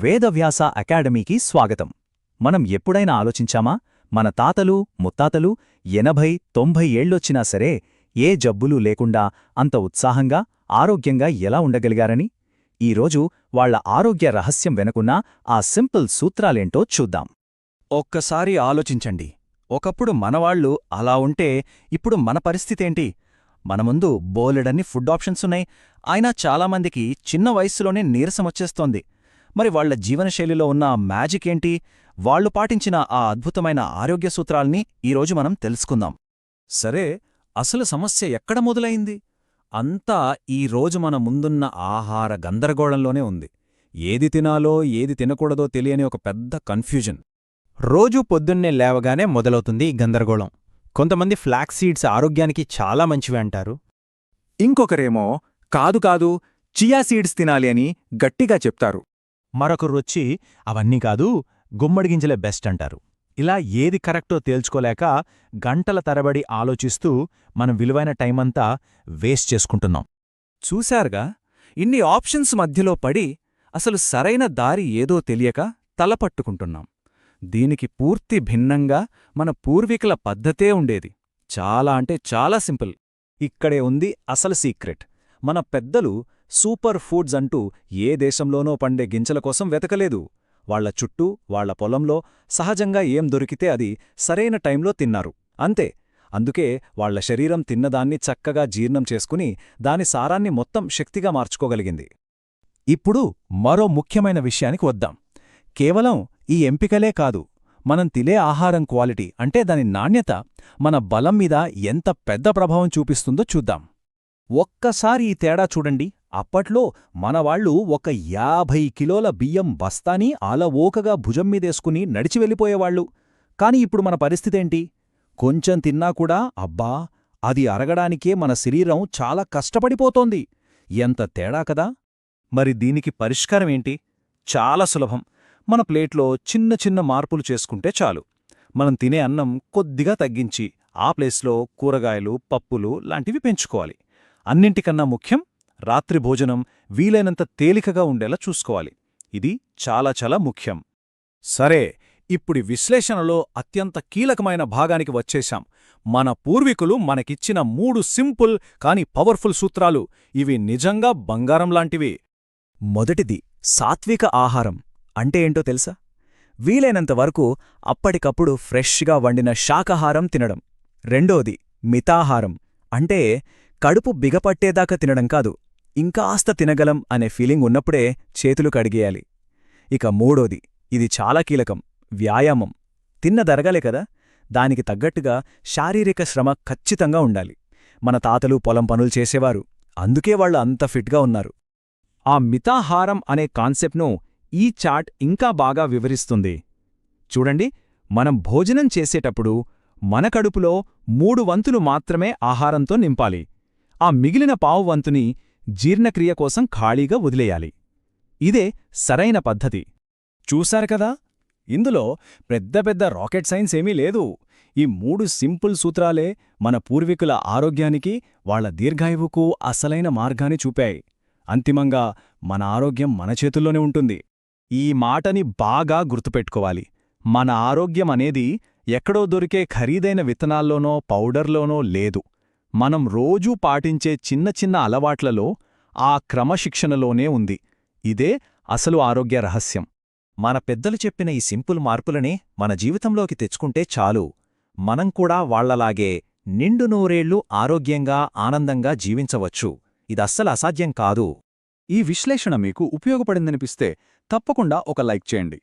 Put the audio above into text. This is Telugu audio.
వేదవ్యాస అకాడమీకి స్వాగతం. మనం ఎప్పుడైనా ఆలోచించామా? మన తాతలు ముత్తాతలు ఎనభై తొంభై ఏళ్ళొచ్చినా సరే ఏ జబ్బులు లేకుండా అంత ఉత్సాహంగా ఆరోగ్యంగా ఎలా ఉండగలిగారని? ఈరోజు వాళ్ళ ఆరోగ్య రహస్యం వెనుకున్న ఆ సింపుల్ సూత్రాలేంటో చూద్దాం. ఒక్కసారి ఆలోచించండి. ఒకప్పుడు మనవాళ్ళు అలా ఉంటే ఇప్పుడు మన పరిస్థితేంటి? మన ముందు బోలెడన్ని ఫుడ్ ఆప్షన్స్ ఉన్నాయి అయినా చాలామందికి చిన్న వయస్సులోనే నీరసమొచ్చేస్తోంది. మరి వాళ్ళ జీవనశైలిలో ఉన్న మ్యాజిక్ ఏంటి? వాళ్ళు పాటించిన ఆ అద్భుతమైన ఆరోగ్య సూత్రాల్ని ఈరోజు మనం తెలుసుకుందాం. సరే అసలు సమస్య ఎక్కడ మొదలైంది? అంతా ఈ రోజు మన ముందున్న ఆహార గందరగోళంలోనే ఉంది. ఏది తినాలో ఏది తినకూడదో తెలియని ఒక పెద్ద కన్ఫ్యూజన్ రోజూ పొద్దున్నే లేవగానే మొదలవుతుంది ఈ గందరగోళం. కొంతమంది ఫ్లాక్ సీడ్స్ ఆరోగ్యానికి చాలా మంచివి అంటారు. ఇంకొకరేమో కాదు కాదు చియా సీడ్స్ తినాలి అని గట్టిగా చెప్తారు. మరొకరొచ్చి అవన్నీ కాదు గుమ్మడి గింజలే బెస్ట్ అంటారు. ఇలా ఏది కరెక్టో తేల్చుకోలేక గంటల తరబడి ఆలోచిస్తూ మనం విలువైన టైమంతా వేస్ట్ చేసుకుంటున్నాం. చూశారుగా ఇన్ని ఆప్షన్స్ మధ్యలో పడి అసలు సరైన దారి ఏదో తెలియక తలపట్టుకుంటున్నాం. దీనికి పూర్తి భిన్నంగా మన పూర్వీకుల పద్ధతే ఉండేది. చాలా అంటే చాలా సింపుల్. ఇక్కడే ఉంది అసలు సీక్రెట్. మన పెద్దలు సూపర్ ఫుడ్స్ అంటూ ఏ దేశంలోనో పండే గింజల కోసం వెతకలేదు. వాళ్ళ చుట్టూ వాళ్ళ పొలంలో సహజంగా ఏం దొరికితే అది సరైన టైంలో తిన్నారు. అంతే. అందుకే వాళ్ళ శరీరం తిన్నదాన్ని చక్కగా జీర్ణం చేసుకుని దాని సారాన్ని మొత్తం శక్తిగా మార్చుకోగలిగింది. ఇప్పుడు మరో ముఖ్యమైన విషయానికి వద్దాం. కేవలం ఈ ఎంపికలే కాదు మనం తినే ఆహారం క్వాలిటీ అంటే దాని నాణ్యత మన బలం మీద ఎంత పెద్ద ప్రభావం చూపిస్తుందో చూద్దాం. ఒక్కసారి ఈ తేడా చూడండి. అప్పట్లో మనవాళ్ళు ఒక యాభై కిలోల బియ్యం బస్తాని అలవోకగా భుజం మీదేసుకుని నడిచి వెళ్ళిపోయేవాళ్ళు కాని ఇప్పుడు మన పరిస్థితేంటి? కొంచెం తిన్నా కూడా అబ్బా అది అరగడానికే మన శరీరం చాలా కష్టపడిపోతోంది. ఎంత తేడా కదా! మరి దీనికి పరిష్కారమేంటి చాలా సులభం. మన ప్లేట్లో చిన్న చిన్న మార్పులు చేసుకుంటే చాలు. మనం తినే అన్నం కొద్దిగా తగ్గించి ఆ ప్లేస్లో కూరగాయలు పప్పులు లాంటివి పెంచుకోవాలి. అన్నింటికన్నా ముఖ్యం రాత్రి భోజనం వీలైనంత తేలికగా ఉండేలా చూసుకోవాలి. ఇది చాలా చాలా ముఖ్యం. సరే ఇప్పుడు విశ్లేషణలో అత్యంత కీలకమైన భాగానికి వచ్చేశాం. మన పూర్వీకులు మనకిచ్చిన మూడు సింపుల్ కాని పవర్ఫుల్ సూత్రాలు. ఇవి నిజంగా బంగారం లాంటివి. మొదటిది సాత్విక ఆహారం. అంటే ఏంటో తెలుసా? వీలైనంత వరకు అప్పటికప్పుడు ఫ్రెష్గా వండిన శాకాహారం తినడం. రెండోది మితాహారం. అంటే కడుపు బిగపట్టేదాకా తినడం కాదు ఇంకాస్త తినగలం అనే ఫీలింగ్ ఉన్నప్పుడే చేతులు కడిగేయాలి. ఇక మూడోది ఇది చాలా కీలకం వ్యాయామం. తిన్నదరగాలే కదా దానికి తగ్గట్టుగా శారీరక శ్రమ ఖచ్చితంగా ఉండాలి. మన తాతలు పొలం పనులు చేసేవారు అందుకే వాళ్ళు అంత ఫిట్గా ఉన్నారు. ఆ మితాహారం అనే కాన్సెప్ట్ను ఈ చాట్ ఇంకా బాగా వివరిస్తుంది. చూడండి మనం భోజనం చేసేటప్పుడు మన కడుపులో మూడు వంతులు మాత్రమే ఆహారంతో నింపాలి. ఆ మిగిలిన పావువంతుని జీర్ణక్రియ కోసం ఖాళీగా వదిలేయాలి. ఇదే సరైన పద్ధతి. చూశారు కదా? ఇందులో పెద్ద పెద్ద రాకెట్ సైన్స్ ఏమీ లేదు. ఈ మూడు సింపుల్ సూత్రాలే మన పూర్వీకుల ఆరోగ్యానికి వాళ్ళ దీర్ఘాయువుకు అసలైన మార్గాన్ని చూపాయి. అంతిమంగా మన ఆరోగ్యం మన చేతుల్లోనే ఉంటుంది. ఈ మాటని బాగా గుర్తుపెట్టుకోవాలి. మన ఆరోగ్యం అనేది ఎక్కడో దొరికే ఖరీదైన విత్తనాల్లోనో పౌడర్లోనో లేదు. మనం రోజూ పాటించే చిన్న చిన్న అలవాట్లలో ఆ క్రమశిక్షణలోనే ఉంది. ఇదే అసలు ఆరోగ్య రహస్యం. మన పెద్దలు చెప్పిన ఈ సింపుల్ మార్పులనే మన జీవితంలోకి తెచ్చుకుంటే చాలు. మనం కూడా వాళ్ళలాగే నిండు నూరేళ్ళు ఆరోగ్యంగా ఆనందంగా జీవించవచ్చు. ఇదస్సలు అసాధ్యం కాదు. ఈ విశ్లేషణ మీకు ఉపయోగపడిందనిపిస్తే తప్పకుండా ఒక లైక్ చేయండి.